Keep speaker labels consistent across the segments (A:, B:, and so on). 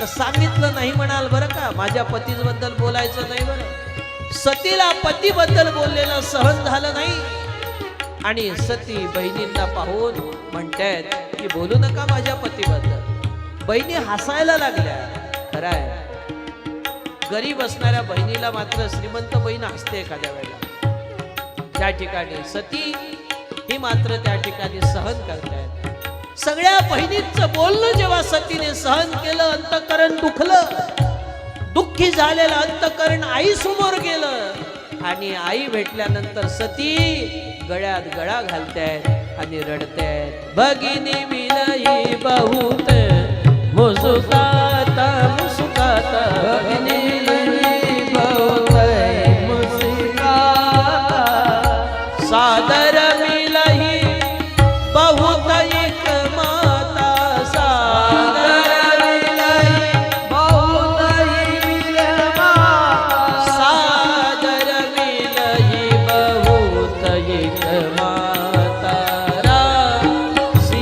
A: तर सांगितलं नाही म्हणाल बरं का? माझ्या पतीबद्दल बोलायचं नाही बरं. सतीला पतीबद्दल बोललेलं सहन झालं नाही. आणि सती बहिणींना पाहून म्हणतायत की बोलू नका माझ्या पतीबद्दल. बहिणी हसायला लागल्या. खराय गरीब असणाऱ्या बहिणीला मात्र श्रीमंत बहीण हसते एखाद्या वेळेला. त्या ठिकाणी सती ही मात्र त्या ठिकाणी सहन करतायत. सगळ्या बहिणींचं बोलणं जेव्हा सतीने सहन केलं अंतकरण दुखलं. दुःखी झालेलं अंतकरण आई समोर गेलं. आणि आई भेटल्यानंतर सती गळ्यात गळा घालतायत आणि रडतायत भगिनी विनयी बहुत मुसुकाता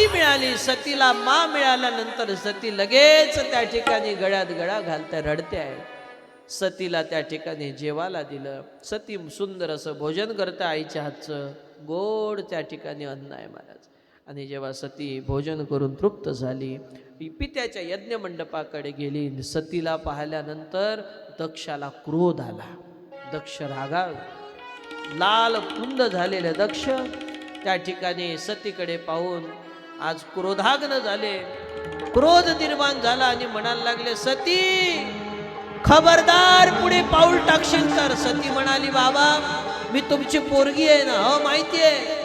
A: आई मिळाली सतीला मा मिळाल्यानंतर सती लगेच त्या ठिकाणी गळ्यात गळा घालते रडते आहे. सतीला त्या ठिकाणी जेवायला दिलं. सती सुंदर असं भोजन करतं आईच्या हातचं. गोड त्या ठिकाणी अन्न आहे महाराज. आणि जेव्हा सती भोजन करून तृप्त झाली पित्याच्या यज्ञ मंडपाकडे गेली सतीला पाहिल्यानंतर दक्षाला क्रोध आला. दक्ष रागा लाल कुंद झालेले दक्ष त्या ठिकाणी सतीकडे पाहून आज क्रोधाग्न झाले. क्रोध निर्माण झाला आणि म्हणायला लागले सती खबरदार पुढे पाऊल टाकशील तर. सती म्हणाली बाबा मी तुमची पोरगी आहे ना हो माहिती आहे.